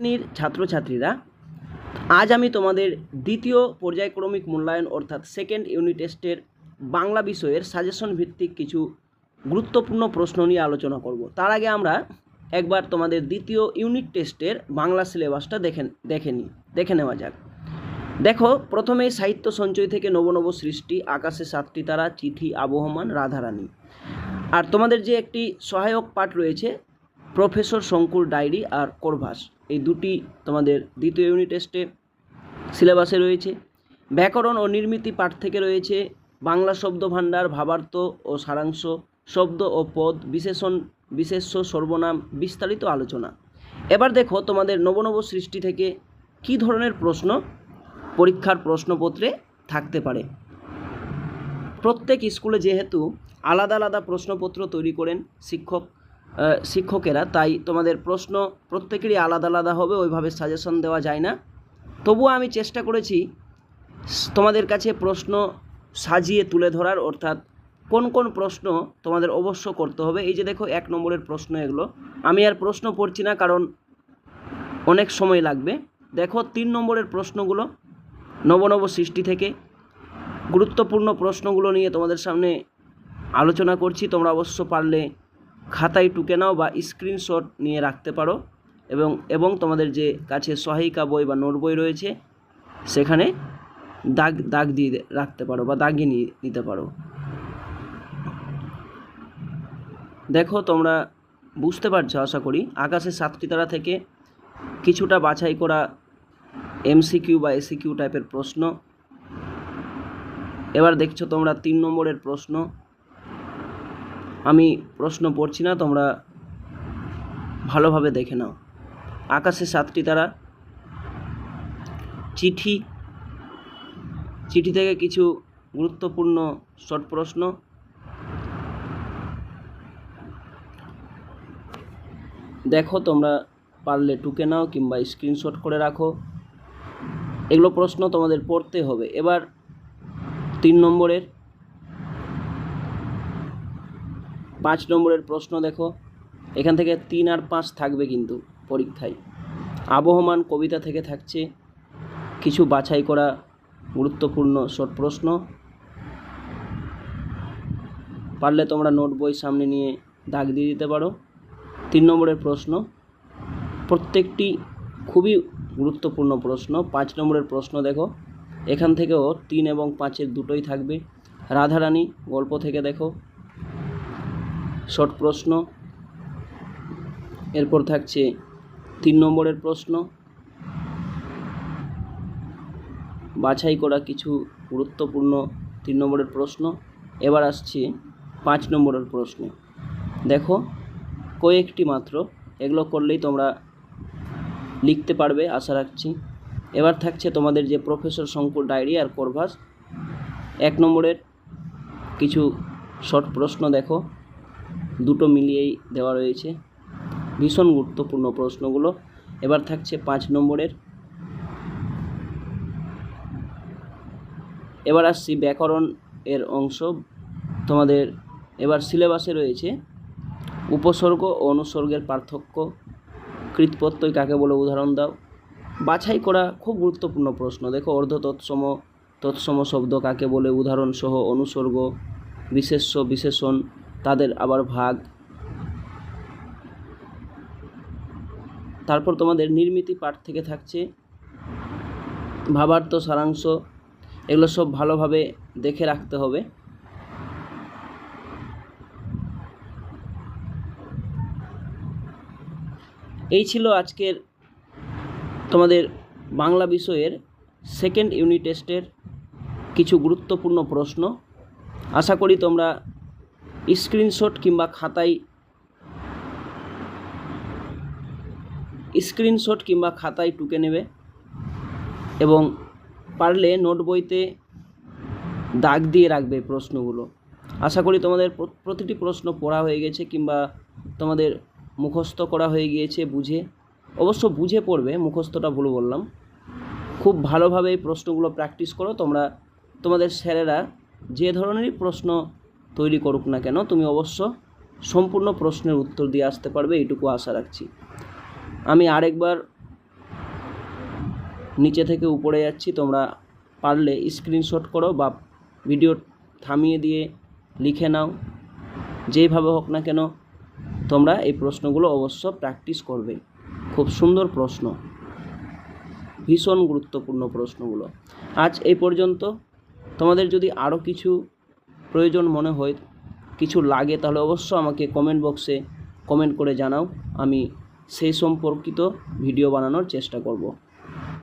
শ্রেণির ছাত্রছাত্রীরা, আজ আমি তোমাদের দ্বিতীয় পর্যায়ক্রমিক মূল্যায়ন অর্থাৎ সেকেন্ড ইউনিট টেস্টের বাংলা বিষয়ের সাজেশন ভিত্তিক কিছু গুরুত্বপূর্ণ প্রশ্ন নিয়ে আলোচনা করব। তার আগে আমরা একবার তোমাদের দ্বিতীয় ইউনিট টেস্টের বাংলা সিলেবাসটা দেখে দেখে নিই দেখে নেওয়া যাক। দেখো প্রথমেই সাহিত্য সঞ্চয় থেকে নব নব সৃষ্টি, আকাশে সাতটি তারা, চিঠি, আবহমান, রাধারানী। আর তোমাদের যে একটি সহায়ক পাঠ রয়েছে, প্রফেসর শঙ্কুর ডায়েরি আর কোরভাস। এই দুটি তোমাদের দ্বিতীয় ইউনিট টেস্টে সিলেবাসে রয়েছে। ব্যাকরণ ও নির্মিতি পাঠ থেকে রয়েছে বাংলা শব্দ ভাণ্ডার ভাবার্থ ও সারাংশ, শব্দ ও পদ, বিশেষণ, বিশেষ্য, সর্বনাম, বিস্তারিত আলোচনা। এবার দেখো তোমাদের নবনব সৃষ্টি থেকে কী ধরনের প্রশ্ন পরীক্ষার প্রশ্নপত্রে থাকতে পারে। প্রত্যেক স্কুলে যেহেতু আলাদা আলাদা প্রশ্নপত্র তৈরি করেন শিক্ষক শিক্ষকেরা, তাই তোমাদের প্রশ্ন প্রত্যেকেরই আলাদা আলাদা হবে, ওইভাবে সাজেশন দেওয়া যায় না। তবুও আমি চেষ্টা করেছি তোমাদের কাছে প্রশ্ন সাজিয়ে তুলে ধরার, অর্থাৎ কোন কোন প্রশ্ন তোমাদের অবশ্য করতে হবে। এই যে দেখো, এক নম্বরের প্রশ্ন এগুলো। আমি আর প্রশ্ন পড়ছি না, কারণ অনেক সময় লাগবে। দেখো, তিন নম্বরের প্রশ্নগুলো নবনব সৃষ্টি থেকে গুরুত্বপূর্ণ প্রশ্নগুলো নিয়ে তোমাদের সামনে আলোচনা করছি। তোমরা অবশ্য পারলে খাতায় টুকে নাও বা স্ক্রিনশট নিয়ে রাখতে পারো এবং এবং তোমাদের যে কাছে সহায়িকা বই বা নোট বই রয়েছে, সেখানে দাগ দাগ দিয়ে রাখতে পারো বা দাগিয়ে নিয়ে নিতে পারো। দেখো তোমরা বুঝতে পারছ, আশা করি। আকাশে সাতটি তারা থেকে কিছুটা বাছাই করা এমসিকিউ বা এসিকিউ টাইপের প্রশ্ন। এবার দেখছ তোমরা তিন নম্বরের প্রশ্ন। আমি প্রশ্ন পড়ছি না, তোমরা ভালোভাবে দেখে নাও। আকাশে সাতটি তারা। চিঠি চিঠি থেকে কিছু গুরুত্বপূর্ণ শর্ট প্রশ্ন। দেখো, তোমরা পারলে টুকে নাও কিংবা স্ক্রিনশট করে রাখো। এগুলো প্রশ্ন তোমাদের পড়তে হবে। এবার তিন নম্বরের পাঁচ নম্বরের প্রশ্ন দেখো। এখান থেকে তিন আর পাঁচ থাকবে কিন্তু পরীক্ষায়। আবহমান কবিতা থেকে থাকছে কিছু বাছাই করা গুরুত্বপূর্ণ শর্ট প্রশ্ন। পারলে তোমরা নোট বই সামনে নিয়ে দাগ দিয়ে দিতে পারো। তিন নম্বরের প্রশ্ন, প্রত্যেকটি খুবই গুরুত্বপূর্ণ প্রশ্ন। পাঁচ নম্বরের প্রশ্ন দেখো, এখান থেকেও তিন এবং পাঁচের দুটোই থাকবে। রাধারানী গল্প থেকে দেখো শর্ট প্রশ্ন। এরপর থাকছে তিন নম্বরের প্রশ্ন। বাছাই করা কিছু গুরুত্বপূর্ণ তিন নম্বরের প্রশ্ন। এবার আসছে পাঁচ নম্বরের প্রশ্ন। দেখো, কয়েকটি মাত্র, এগুলো করলেই তোমরা লিখতে পারবে, আশা রাখছি। এবার থাকছে তোমাদের যে প্রফেসর শঙ্কর ডায়েরি আর করভাস। এক নম্বরের কিছু শর্ট প্রশ্ন দেখো। দুটো মিলিয়েই দেওয়া রয়েছে। ভীষণ গুরুত্বপূর্ণ প্রশ্নগুলো। এবার থাকছে পাঁচ নম্বরের। এবার আসছি ব্যাকরণ এর অংশ। তোমাদের এবার সিলেবাসে রয়েছে, উপসর্গ ও অনুসর্গের পার্থক্য কৃতপ্রত্যয় কাকে বলে উদাহরণ দাও। বাছাই করা খুব গুরুত্বপূর্ণ প্রশ্ন। দেখো অর্ধ তৎসম তৎসম শব্দ কাকে বলে উদাহরণসহ অনুসর্গ, বিশেষ্য, বিশেষণ তাদের আবার ভাগ। তারপর তোমাদের নির্মিতি পাঠ থেকে থাকছে। ভাবার্থ সারাংশ, এগুলো সব ভালোভাবে দেখে রাখতে হবে। এই ছিল আজকের তোমাদের বাংলা বিষয়ের সেকেন্ড ইউনিট টেস্টের কিছু গুরুত্বপূর্ণ প্রশ্ন। আশা করি তোমরা স্ক্রিনশট কিংবা খাতায় স্ক্রিনশট কিংবা খাতায় টুকে নেবে এবং পারলে নোট বইতে দাগ দিয়ে রাখবে প্রশ্নগুলো। আশা করি তোমাদের প্রতিটি প্রশ্ন পড়া হয়ে গেছে কিংবা তোমাদের মুখস্থ করা হয়ে গিয়েছে বুঝে। অবশ্য বুঝে পড়বে, মুখস্থটা ভুল বললাম। খুব ভালোভাবে এই প্রশ্নগুলো প্র্যাকটিস করো, তোমরা তোমাদের স্যারেরা যে ধরনেরই প্রশ্ন তৈরি করুক না কেন, তুমি অবশ্য সম্পূর্ণ প্রশ্নের উত্তর দিয়ে আসতে পারবে, এইটুকু আশা রাখছি। আমি আরেকবার নিচে থেকে উপরে যাচ্ছি, তোমরা পারলে স্ক্রিনশট করো বা ভিডিও থামিয়ে দিয়ে লিখে নাও। যেইভাবে হোক না কেন, তোমরা এই প্রশ্নগুলো অবশ্য প্র্যাকটিস করবে। খুব সুন্দর প্রশ্ন। ভীষণ গুরুত্বপূর্ণ প্রশ্নগুলো। আজ এই পর্যন্ত। তোমাদের যদি আরও কিছু প্রয়োজন মনে হয় কিছু লাগে, তাহলে অবশ্য আমাকে কমেন্ট বক্সে কমেন্ট করে জানাও। আমি সেই সম্পর্কিত ভিডিও বানানোর চেষ্টা করব।